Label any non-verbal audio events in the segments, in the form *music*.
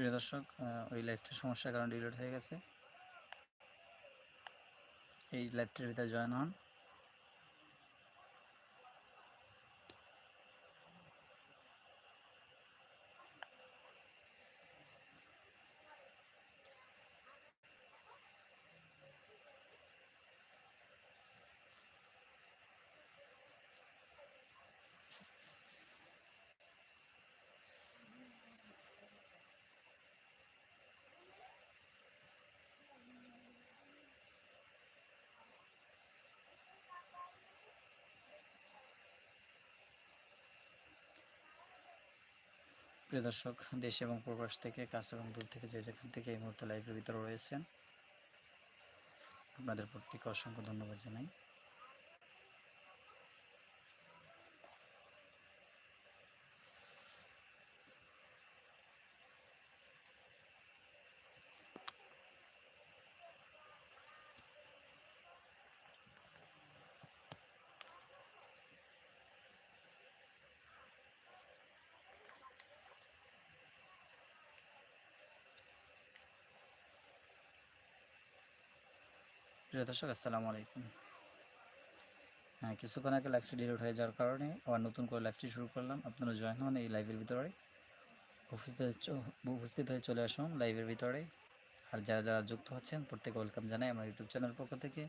প্রিয় দর্শক ওই লাইভটার সমস্যার কারণে ডিলিট হয়ে গেছে। এই লাইভটির ভিতরে জয়েন হন। প্রিয় দর্শক, দেশ এবং প্রবাস থেকে, কাছ এবং দূর থেকে যে যেখান থেকে এই মুহূর্তে লাইভের ভিতরে রয়েছেন, আপনাদের প্রত্যেকে অসংখ্য ধন্যবাদ জানাই। প্রিয় দর্শক, আসসালামু আলাইকুম। হ্যাঁ কিছুক্ষণ আগে লাইভটি ডিলিট হয়ে যাওয়ার কারণে আবার নতুন করে লাইভটি শুরু করলাম। আপনারা জয়েন হন এই লাইভের ভিতরে। উপস্থিত হয়ে চলে আসুন লাইভের ভিতরে। আর যারা যারা যুক্ত হচ্ছেন প্রত্যেকে ওয়েলকাম জানাই আমার ইউটিউব চ্যানেল পক্ষ থেকে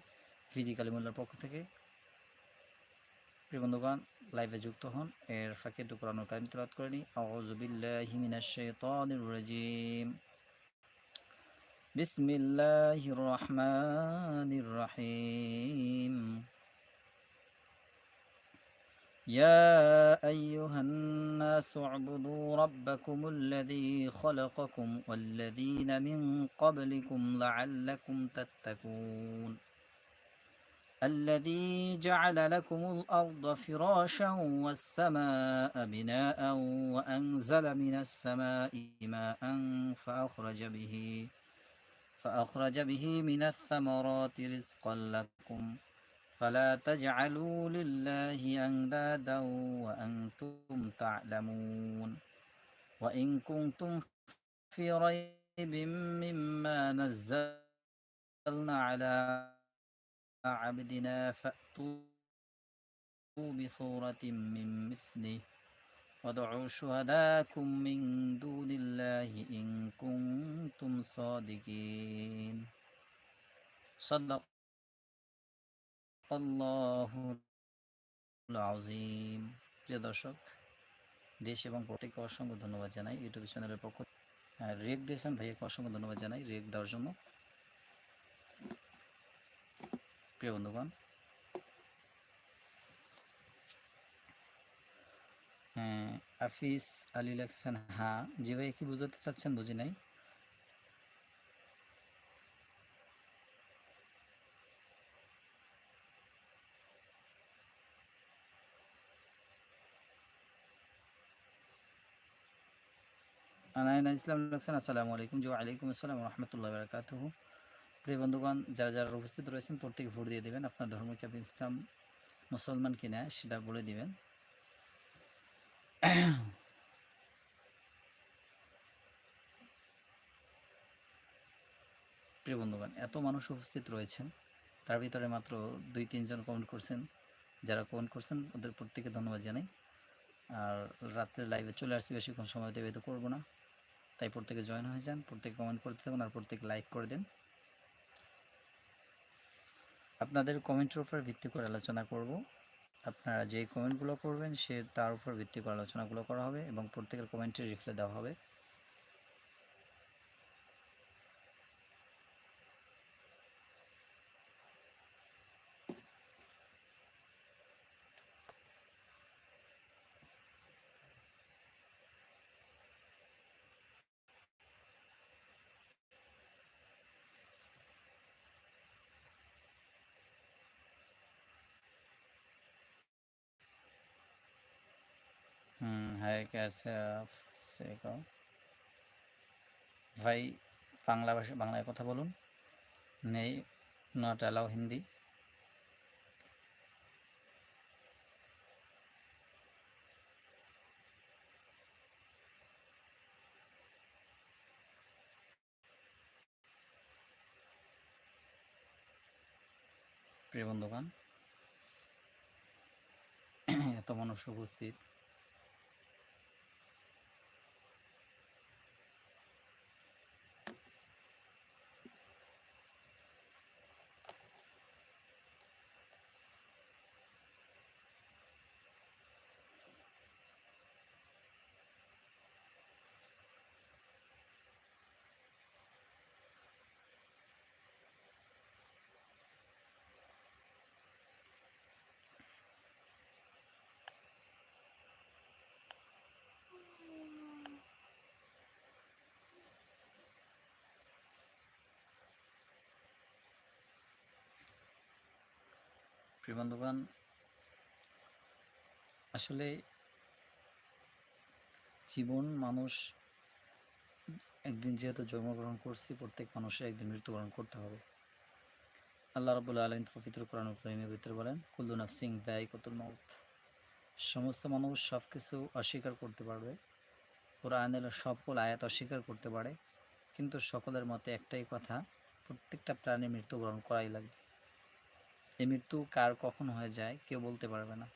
ভিডি কালিমুল্লার পক্ষ থেকে। প্রিয় বন্ধুগণ লাইভে যুক্ত হন। এর ফাঁকে একটু কারিম তেলাওয়াত করে নিই। আউযুবিল্লাহি মিনাশ শাইতানির بسم الله الرحمن الرحيم. يا أيها الناس اعبدوا ربكم الذي خلقكم والذين من قبلكم لعلكم تتقون. الذي جعل لكم الأرض فراشا والسماء بناء وأنزل من السماء ماء فأخرج به فأخرج به من الثمرات رزقا لكم فلا تجعلوا لله أندادا وأنتم تعلمون وإن كنتم في ريب مما نزلنا على عبدنا فأتوا بصورة من مثله وادعوا شهداكم من دون الله إن كنتم صادقين صدق الله العظيم প্রিয় দর্শক দেশ এবং প্রত্যেককে অসংখ্য ধন্যবাদ জানাই ইউটিউব চ্যানেলের পক্ষ রেক দিয়েছেন ভাইয়াকে অসংখ্য ধন্যবাদ জানাই রেক দেওয়ার জন্য প্রিয় বন্ধুগণ আফিস আলী লেখছেন হ্যাঁ জি ভাই, কি বুঝাতে চাচ্ছেন, বুঝি নাই। আনায়না ইসলাম লেখছেন, আসসালামু আলাইকুম। জি, ওয়ালাইকুম আসসালাম রহমতুল্লাহ বারকাতুহু। প্রিয় বন্ধুগণ, যারা যারা উপস্থিত রয়েছেন, প্রত্যেকে ভোট দিয়ে দেবেন। আপনার ধর্মকে আপনি ইসলাম মুসলমান কিনা, সেটা বলে দিবেন। *clears throat* প্রিয় বন্ধুগণ, এত মানুষ উপস্থিত রয়েছেন, তার ভিতরে মাত্র দুই, তিনজন কমেন্ট করছেন। যারা কমেন্ট করছেন, ওদের প্রত্যেকে ধন্যবাদ জানাই। আর রাত্রে লাইভে চলে আসছি, বেশিক্ষণ সময় অতিবাহিত করব না। তাই প্রত্যেকে জয়েন হয়ে যান, প্রত্যেকে কমেন্ট করতে থাকুন আর প্রত্যেকে লাইক করে দেন। আপনাদের কমেন্টের উপর ভিত্তি করে আলোচনা করব। আপনারা যে কমেন্টগুলো করবেন সে তার উপর ভিত্তি করে আলোচনাগুলো করা হবে এবং প্রত্যেকের কমেন্টের রিপ্লাই দেওয়া হবে। হ্যাঁ कैसे ভাই বাংলা ভাষা বাংলায় কথা বলুন নেই নট অ্যালাউ হিন্দি প্রিয় বন্ধুগণ এত মানুষ উপস্থিত। প্রিয় বন্ধুগণ, আসলে জীবন মানুষ একদিন যেহেতু জন্মগ্রহণ করছি, প্রত্যেক মানুষের একদিন মৃত্যুবরণ করতে হবে। আল্লাহ রবুল আলম পবিত্র কোরআন প্রেমের ভিতরে বলেন, কুল্লু সিং ব্যয় কতুল মৌত সমস্ত মানুষ সব কিছু অস্বীকার করতে পারবে। কোরআনের সকল আয়াত অস্বীকার করতে পারে। কিন্তু সকলের মতে একটাই কথা, প্রত্যেকটা প্রাণী মৃত্যুবরণ করাই লাগবে। এই মৃত্যু কার কখন হয়ে যায় কেউ বলতে পারবে না।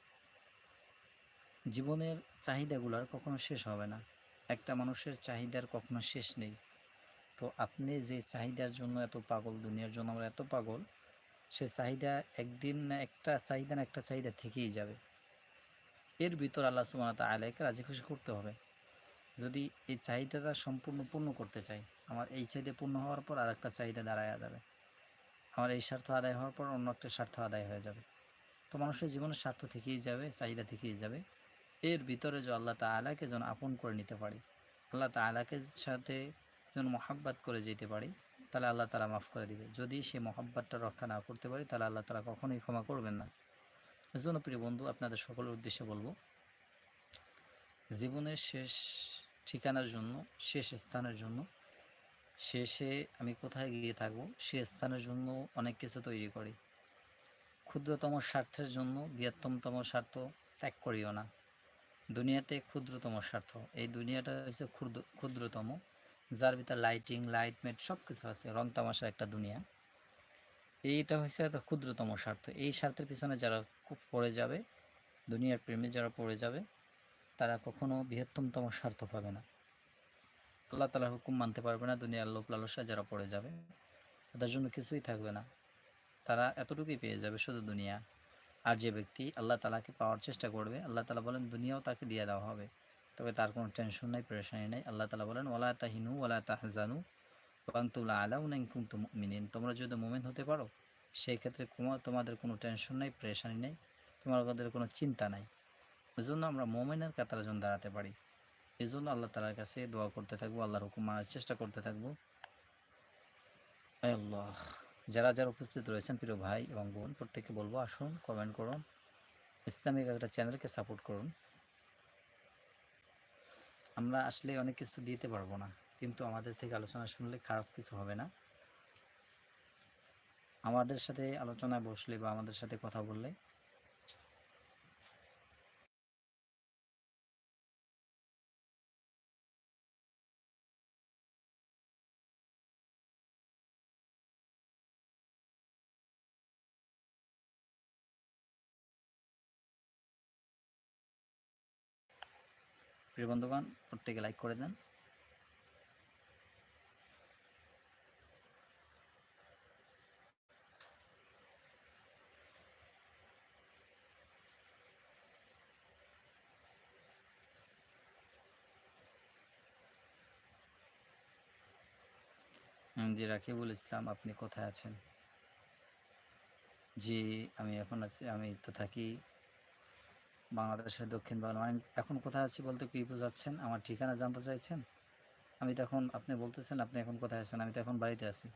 জীবনের চাহিদাগুলোর কখনো শেষ হবে না। একটা মানুষের চাহিদার কখনো শেষ নেই। তো আপনি যে চাহিদার জন্য এত পাগল, দুনিয়ার জন্য আমরা এত পাগল, সে চাহিদা একদিন না একটা চাহিদা না একটা চাহিদা থেকেই যাবে। এর ভিতর আল্লাহ সুবান আলাইকে রাজি খুশি করতে হবে। যদি এই চাহিদাটা সম্পূর্ণ পূর্ণ করতে চাই, আমার এই চাহিদা পূর্ণ হওয়ার পর আর একটা চাহিদা দাঁড়ায় যাবে। আমার এই স্বার্থ আদায় হওয়ার পর অন্য একটা স্বার্থ আদায় হয়ে যাবে। তো মানুষের জীবনের স্বার্থ থেকেই যাবে, চাহিদা থেকেই যাবে। এর ভিতরে যে আল্লাহ তালাকে যেন আপন করে নিতে পারি, আল্লাহ তালাকে সাথে যেন মহাব্বাত করে যেতে পারি, তাহলে আল্লাহ তালা মাফ করে দিবে। যদি সে মহাব্বাতটা রক্ষা না করতে পারি, তাহলে আল্লাহ তালা কখনোই ক্ষমা করবেন না। এজন্য প্রিয় বন্ধু, আপনাদের সকলের উদ্দেশ্যে বলব, জীবনের শেষ ঠিকানার জন্য, শেষ স্থানের জন্য শেষে আমি কোথায় গিয়ে থাকব? সে স্থানের জন্য অনেক কিছু তৈরি করি। ক্ষুদ্রতম স্বার্থের জন্য বৃহত্তমতম স্বার্থ ত্যাগ করিও না। দুনিয়াতে ক্ষুদ্রতম স্বার্থ। এই দুনিয়াটা হচ্ছে ক্ষুদ্র, ক্ষুদ্রতম। যার ভিতরে লাইটিং লাইটমেট সব কিছু আছে, রং তামাশার একটা দুনিয়া। এইটা হচ্ছে এত ক্ষুদ্রতম স্বার্থ। এই স্বার্থের পিছনে যারা খুব পড়ে যাবে, দুনিয়ার প্রেমে যারা পড়ে যাবে, তারা কখনো বৃহত্তমতম স্বার্থ পাবে না। আল্লাহ তালার হুকুম মানতে পারবে না, দুনিয়ার লোক লালসায় যারা পড়ে যাবে, তাদের জন্য কিছুই থাকবে না। তারা এতটুকুই পেয়ে যাবে শুধু দুনিয়া। আর যে ব্যক্তি আল্লাহ তালাকে পাওয়ার চেষ্টা করবে, আল্লাহ তালা বলেন, দুনিয়াও তাকে দিয়ে দেওয়া হবে। তবে তার কোনো টেনশন নেই প্রেশানি নেই। আল্লাহ তালা বলেন ওলা তাহিনু ওলা তাহজানু ওয়াংতুল্লাহ আলাউ নাই কিন্তু মিনিন তোমরা যদি মোমেন হতে পারো, সেই ক্ষেত্রে তোমাদের কোনো টেনশন নেই প্রেশানি নেই, তোমাদের কোনো চিন্তা নাই। এজন্য আমরা মোমেনের কাতার জন্য দাঁড়াতে পারি এই জন্য আল্লাহ তালার কাছে দোয়া করতে থাকব, আল্লাহর হুকুম মানার চেষ্টা করতে থাকব। আল্লাহ, যারা যারা উপস্থিত রয়েছেন, প্রিয় ভাই এবং বোন, প্রত্যেককে বলব আসুন কমেন্ট করুন, ইসলামিক একটা চ্যানেলকে সাপোর্ট করুন। আমরা আসলে অনেক কিছু দিতে পারব না, কিন্তু আমাদের থেকে আলোচনা শুনলে খারাপ কিছু হবে না। আমাদের সাথে আলোচনায় বসলে বা আমাদের সাথে কথা বললে প্রিয় বন্ধুগণ, প্রত্যেকে লাইক করে দেন। জি, রাকিবুল ইসলাম, আপনি কোথায় আছেন? জি, আমি এখন আছি, আমি তো থাকি বাংলাদেশের দক্ষিণ বাংলা। মানে এখন কোথায় আছি বলতে কি বোঝাচ্ছেন? আমার ঠিকানা জানতে চাইছেন? আমি তো এখন, আপনি বলতেছেন, আপনি এখন কোথায় আছেন? আমি তো এখন বাড়িতে আছি।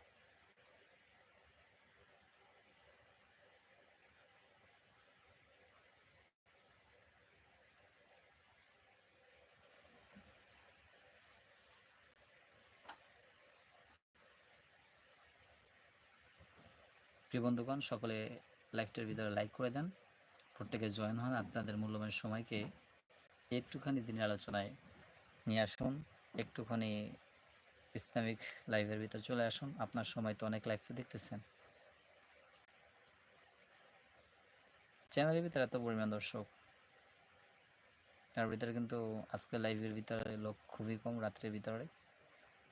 প্রিয় বন্ধুগণ, সকলে লাইভটার ভিতরে লাইক করে দেন। প্রত্যেকে জয়েন হন, আপনাদের মূল্যবান সময়কে একটুখানি দিনের আলোচনায় নিয়ে আসুন, একটুখানি ইসলামিক লাইভের ভিতরে চলে আসুন। আপনার সময় তো অনেক লাইভ দেখতেছেন। চ্যানেলের ভিতরে এত পরিমাণ দর্শক। তার ভিতরে কিন্তু আজকে লাইভের ভিতরে লোক খুবই কম, রাত্রের ভিতরে।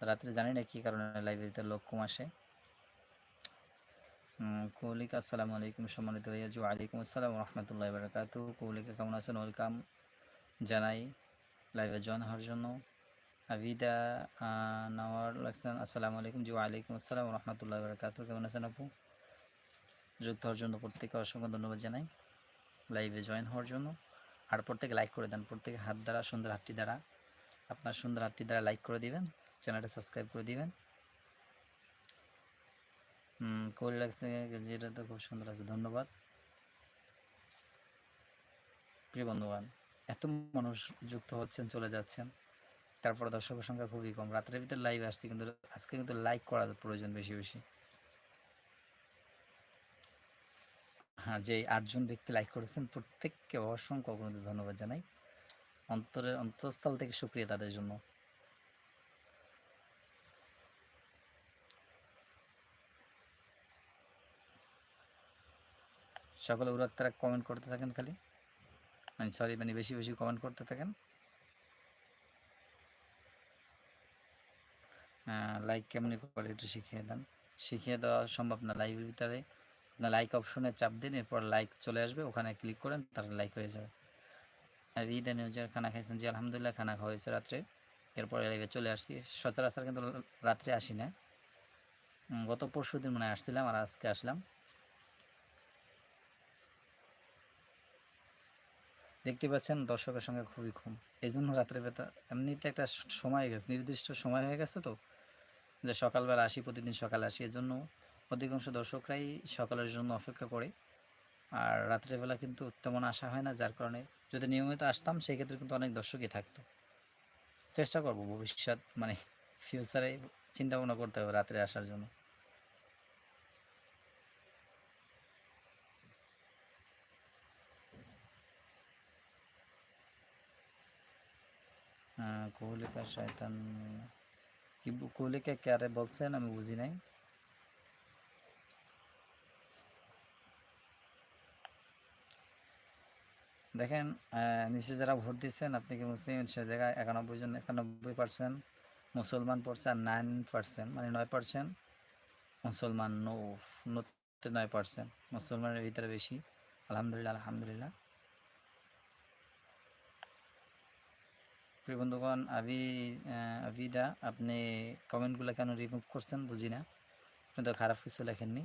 রাত্রে জানি না কী কারণে লাইভের ভিতরে লোক কম আসে। কৌলিক, আসসালামু আলাইকুম সম্মানিত ভাইয়া, জু আলাইকুম আসসালাম রহমতুল্লাহ বারকাত কৌলিকা, কেমন আছেন? ওয়েলকাম জানাই লাইভে জয়েন হওয়ার জন্য। আবিদা নওয়ার লাগছেন আসসালামু আলাইকুম, জি, ওয়ালাইকুম আসসালাম রহমতুল্লাহ বারকাত কেমন আছেন আপু? যুক্ত হওয়ার জন্য প্রত্যেকে অসংখ্য ধন্যবাদ জানাই লাইভে জয়েন হওয়ার জন্য। আর প্রত্যেকে লাইক করে দেন, প্রত্যেকে হাত দ্বারা, সুন্দর হাতটি দ্বারা, আপনার সুন্দর হাতটি দ্বারা লাইক করে দিবেন চ্যানেলটা সাবস্ক্রাইব করে দিবেন। হুম কোহলি লাগছে যেটা তো খুব সুন্দর আছে, ধন্যবাদ। প্রিয় বন্ধুবান এত মানুষ যুক্ত হচ্ছেন, চলে যাচ্ছেন, তারপরে দর্শকের সংখ্যা খুবই কম। রাত্রের ভিতরে লাইভ আসছি, কিন্তু আজকে কিন্তু লাইক করা প্রয়োজন বেশি বেশি। হ্যাঁ যে আটজন ব্যক্তি লাইক করেছেন, প্রত্যেককে অসংখ্য অগ্রণী ধন্যবাদ জানাই। অন্তরের অন্তঃস্থল থেকে সুক্রিয়া তাদের জন্য। সকলে উরাক তারা কমেন্ট করতে থাকেন খালি। মানে সরি মানে বেশি বেশি কমেন্ট করতে থাকেন। লাইক কেমনি করে একটু শিখিয়ে দেন। শিখিয়ে দেওয়া সম্ভব না লাইভের ভিতরে। আপনার লাইক অপশনে চাপ দিন, এরপর লাইক চলে আসবে। ওখানে ক্লিক করেন তাহলে লাইক হয়ে যাবে। আর ঈদ নিউজের খানা খাইছেন যে আলহামদুলিল্লাহ খানা খাওয়া হয়েছে রাত্রে। এরপরে লাইভে চলে আসছি। সচরাচর কিন্তু রাত্রে আসি না। গত পরশু দিন মনে আসছিলাম, আর আজকে আসলাম। দেখতে পাচ্ছেন দর্শকের সঙ্গে খুবই কম এই জন্য রাত্রে বেতা, এমনিতে একটা সময় গেছে, নির্দিষ্ট সময় হয়ে গেছে তো, যে সকালবেলা আসি, প্রতিদিন সকালে আসি এই জন্য অধিকাংশ দর্শকরাই সকালের জন্য অপেক্ষা করে। আর রাত্রেবেলা কিন্তু তেমন আসা হয় না, যার কারণে যদি নিয়মিত আসতাম, সেই ক্ষেত্রে কিন্তু অনেক দর্শকই থাকতো। চেষ্টা করব ভবিষ্যৎ মানে ফিউচারে চিন্তা ভাবনা করতে হবে রাত্রে আসার জন্য। কোহলিকা শয়তান, কি কোহলিকা ক্যারে বলছেন আমি বুঝি নাই। দেখেন নিচে যারা ভোট দিচ্ছেন, আপনি কি মুসলিম, সে জায়গায় একানব্বই জন, একানব্বই পার্সেন্ট মুসলমান পড়ছে আর নাইন পার্সেন্ট মানে নয় পার্সেন্ট মুসলমান, নো নয় পার্সেন্ট মুসলমানের ভিতরে বেশি। আলহামদুলিল্লাহ আলহামদুলিল্লাহ। প্রিয় বন্ধুগণ আবি আবিদা। আপনি কমেন্টগুলো কেন রিমুভ করছেন বুঝি না কিন্তু খারাপ কিছু লেখেননি।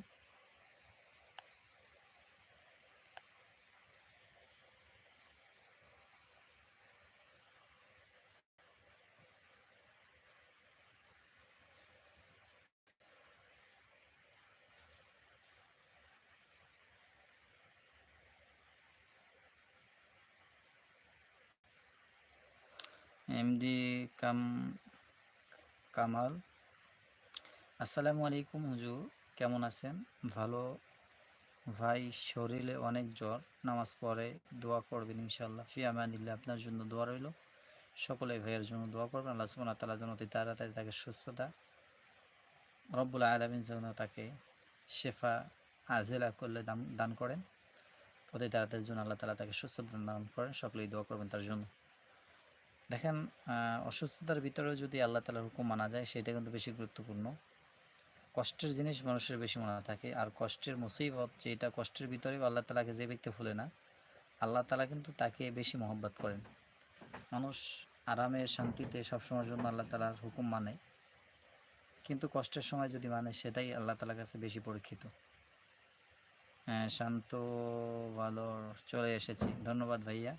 এমডি কাম কামাল আসসালামু আলাইকুম হুজুর, কেমন আছেন? ভালো। ভাই, শরীরে অনেক জ্বর, নামাজ পড়ে দোয়া করবেন ইনশাল্লাহ ফি আমানিল্লাহ, আপনার জন্য দোয়া রইল। সকলে ভাইয়ের জন্য দোয়া করবেন, আল্লাহ সুবহানাহু তাআলা যেন অতি তাড়াতাড়ি তাকে সুস্থতা, রব্বুল আলামিন যেন তাকে শেফা, আজেলা করলে দান করেন। অতি তাড়াতাড়ির জন্য আল্লাহ তালা তাকে সুস্থতা দান করেন। সকলেই দোয়া করবেন তার জন্য। দেখেন অসুস্থতার ভিতরেও যদি আল্লাহ তালার হুকুম মানা যায়, সেটা কিন্তু বেশি গুরুত্বপূর্ণ। কষ্টের জিনিস মানুষের বেশি মনে থাকে, আর কষ্টের মুসিবত যেটা কষ্টের ভিতরেও আল্লাহ তালাকে যে ব্যক্তি ভুলে না, আল্লাহ তালা কিন্তু তাকে বেশি মহব্বত করেন। মানুষ আরামের শান্তিতে সবসময়ের জন্য আল্লাহ তালার হুকুম মানে। কিন্তু কষ্টের সময় যদি মানে সেটাই আল্লাহ তালার কাছে বেশি পরীক্ষিত। হ্যাঁ শান্ত, ভালো, চলে এসেছি। ধন্যবাদ ভাইয়া।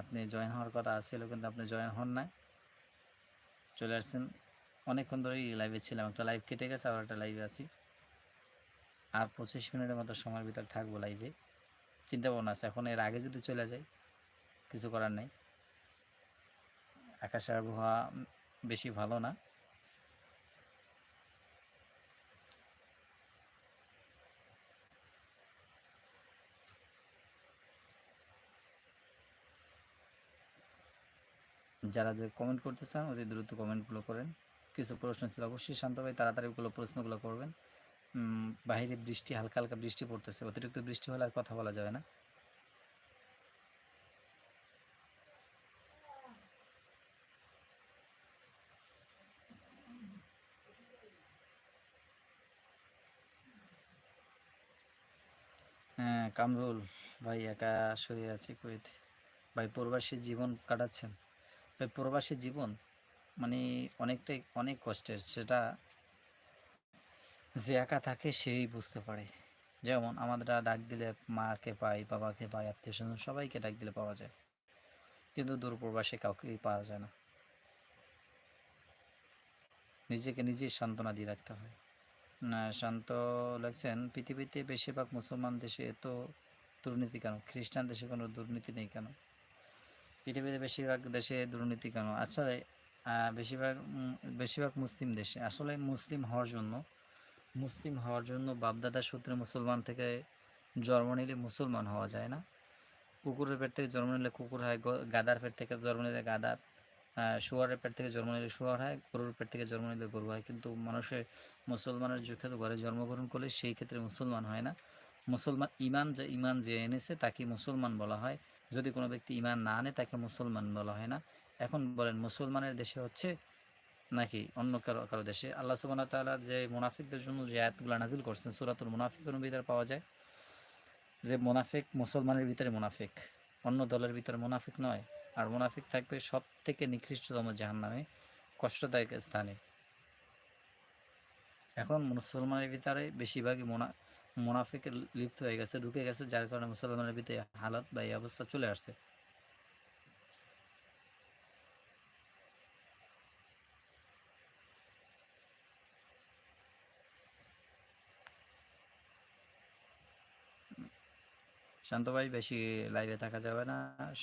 আপনি জয়েন হওয়ার কথা আসছিল কিন্তু আপনি জয়েন হন না চলে আসছেন। অনেকক্ষণ ধরেই লাইভে ছিলাম। একটা লাইভ কেটে গেছে, আবার একটা লাইভে আছি। আর পঁচিশ মিনিটের মতো সময়ের ভিতর থাকব লাইভে চিন্তা ভাবনা আছে, এখন এর আগে যদি চলে যায় কিছু করার নেই। আকাশের আবহাওয়া বেশি ভালো না। যারা যে কমেন্ট করতে চান, অতি দ্রুত কমেন্টগুলো করেন। কিছু প্রশ্ন ছিল অবশ্যই শান্ত ভাই, তাড়াতাড়ি ওগুলো প্রশ্নগুলো করবেন। বাহিরে বৃষ্টি, হালকা হালকা বৃষ্টি পড়তেছে, অতিরিক্ত বৃষ্টি হলে আর কথা বলা যাবে না। হ্যাঁ কামরুল ভাই একা শুয়ে আছি কুয়েত। ভাই, প্রবাসী জীবন কাটাচ্ছেন। ভাই প্রবাসী জীবন মানে অনেকটাই, অনেক কষ্টের। সেটা যে একা থাকে সেই বুঝতে পারে। যেমন আমাদের ডাক দিলে মাকে পাই, বাবাকে পাই, আত্মীয় স্বজন সবাইকে ডাক দিলে পাওয়া যায়। কিন্তু দূর প্রবাসে কাউকেই পাওয়া যায় না। নিজেকে নিজেই সান্ত্বনা দিয়ে রাখতে হয়। না, শান্ত লাগছেন? পৃথিবীতে বেশিরভাগ মুসলমান দেশে এত দুর্নীতি কেন? খ্রিস্টান দেশে কোনো দুর্নীতি নেই কেন? পৃথিবীতে বেশিরভাগ দেশে দুর্নীতি কেন? আসলে বেশিরভাগ বেশিরভাগ মুসলিম দেশে। আসলে মুসলিম হওয়ার জন্য, মুসলিম হওয়ার জন্য বাপদাদার সূত্রে মুসলমান থেকে জন্ম নিলে মুসলমান হওয়া যায় না। কুকুরের পেট থেকে জন্ম নিলে কুকুর হয় গাদার পেট থেকে জন্ম নিলে গাদার শুয়ারের পেট থেকে জন্ম নিলে শুয়ার হয়, গরুর পেট থেকে জন্ম নিলে গরু হয়। কিন্তু মানুষের, মুসলমানের ক্ষেত্রে ঘরে জন্মগ্রহণ করলে সেই ক্ষেত্রে মুসলমান হয় না। মুসলমান, ইমান যে ইমান যে এনেছে তাকে মুসলমান বলা হয়। যদি কোনো ব্যক্তি ইমান না আনে, তাকে মুসলমান বলা হয় না। এখন বলেন, মুসলমানের দেশে হচ্ছে নাকি অন্য কারও কারও দেশে? আল্লাহ সুবাহ তাল্লাহ যে মুনাফিকদের জন্য যে আয়াতগুলো নাজিল করছেন, সুরাতুল মুনাফিকের ভিতরে পাওয়া যায় যে মুনাফিক মুসলমানের ভিতরে মুনাফিক, অন্য দলের ভিতরে মুনাফিক নয়। আর মুনাফিক থাকবে সব থেকে নিকৃষ্টতম জাহান নামে কষ্টদায়ক স্থানে। এখন মুসলমানের ভিতরে বেশিরভাগই মোনা মুনাফিকের লিপ্ত হয়ে গেছে, ঢুকে গেছে, যার কারণে মুসলমানের ভিতরে হালত বা এই অবস্থা চলে আসছে। শান্ত ভাই, বেশি লাইভে থাকা যাবে না।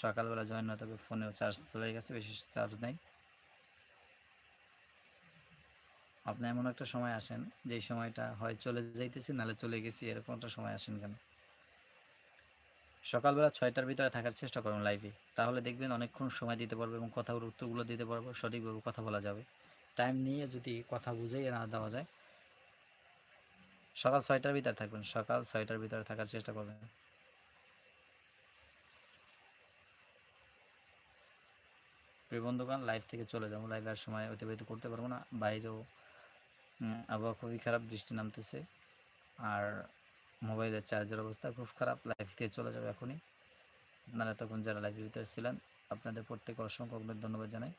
সকালবেলা জয়েন হতে হবে ফোনেও চার্জ চলে গেছে, বেশি চার্জ নেই। আপনি এমন একটা সময় আসেন, যেই সময়টা হয় চলে যাইতেছি, নাহলে চলে গেছি, এরকম একটা সময় আসেন কেন? সকালবেলা ছয়টার ভিতরে থাকার চেষ্টা করুন লাইভে তাহলে দেখবেন অনেকক্ষণ সময় দিতে পারব এবং কথার উত্তরগুলো দিতে পারব, সঠিকভাবে কথা বলা যাবে। টাইম নিয়ে যদি কথা বুঝেই না দেওয়া যায়, সকাল ছয়টার ভিতরে থাকবেন, সকাল ছয়টার ভিতরে থাকার চেষ্টা করবেন। প্রিয় বন্ধুগণ লাইভ থেকে চলে যাব। লাইভ আর সময় অতিবাহিত করতে পারব না। বাইরেও আবহাওয়া খুবই খারাপ, বৃষ্টি নামতেছে। আর মোবাইলের চার্জের অবস্থা খুব খারাপ লাইফ থেকে চলে যাবে এখনই। আপনারা তখন যারা লাইভের ভিতরে ছিলেন, আপনাদের প্রত্যেকে অসংখ্য ধন্যবাদ জানাই।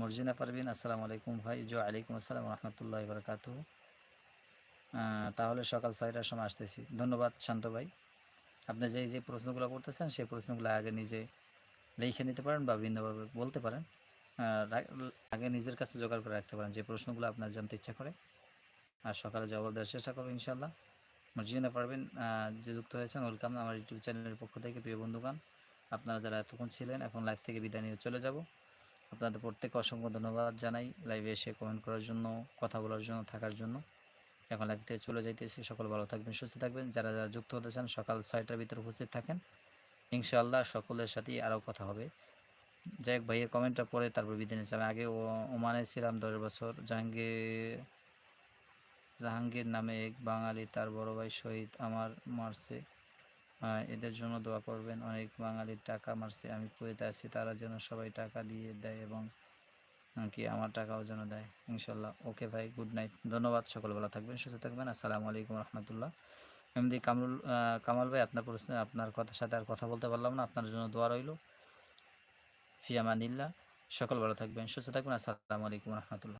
মর্জিনা পারবিন আসসালামু আলাইকুম ভাই। জো, আলাইকুম আসসালাম রহমতুল্লাহ বরকাত তাহলে সকাল ছয়টার সময় আসতেছি। ধন্যবাদ শান্ত ভাই। আপনি যে যে প্রশ্নগুলো করতেছেন, সেই প্রশ্নগুলো আগে নিজে লিখে নিতে পারেন বা ভিন্নভাবে বলতে পারেন। আগে নিজের কাছে জোগাড় করে রাখতে পারেন যে প্রশ্নগুলো আপনার জানতে ইচ্ছা করে। আর সকালে জবাব দেওয়ার চেষ্টা করব ইনশাল্লাহ মর্জিনা পারবেন যে যুক্ত হয়েছেন, ওয়েলকাম। আমার ইউটিউব চ্যানেলের পক্ষ থেকে প্রিয় বন্ধুগান আপনারা যারা এতক্ষণ ছিলেন, এখন লাইভ থেকে বিদায় নিয়ে চলে যাব। আপনাদের প্রত্যেকে অসংখ্য ধন্যবাদ জানাই লাইভে এসে কমেন্ট করার জন্য, কথা বলার জন্য, থাকার জন্য। এখন লাইভ থেকে চলে যাইতেছি। সকল ভালো থাকবেন, সুস্থ থাকবেন। যারা যারা যুক্ত হতে চান, সকাল ছয়টার ভিতরে উপস্থিত থাকেন। ইনশাআল্লাহ সকলের সাথেই আরও কথা হবে। যাই হোক ভাইয়ের কমেন্টটা পরে তারপর বিদায় নিচ্ছি। আমি আগে ওমানে ছিলাম দশ বছর। জাহাঙ্গীর জাহাঙ্গীর নামে এক বাঙালি, তার বড় ভাই শহীদ আমার মারছে। এদের জন্য দোয়া করবেন, অনেক বাঙালির টাকা মারছে। আমি কুয়েতে আছি, তারা যেন সবাই টাকা দিয়ে দেয় এবং কি আমার টাকাও যেন দেয়, ইনশাল্লাহ। ওকে ভাই, গুড নাইট। ধন্যবাদ সকলবেলা থাকবেন, সুস্থ থাকবেন। আসসালামু আলাইকুম রহমতুল্লাহ। এমনি কামরুল কামাল ভাই, আপনার প্রশ্ন, আপনার কথার সাথে আর কথা বলতে পারলাম না, আপনার জন্য দোয়া রইল। ফিয়ামানিল্লা সকল ভালো থাকবেন সুস্থ থাকবেন। আসসালামু আলাইকুম রহমতুল্লাহ।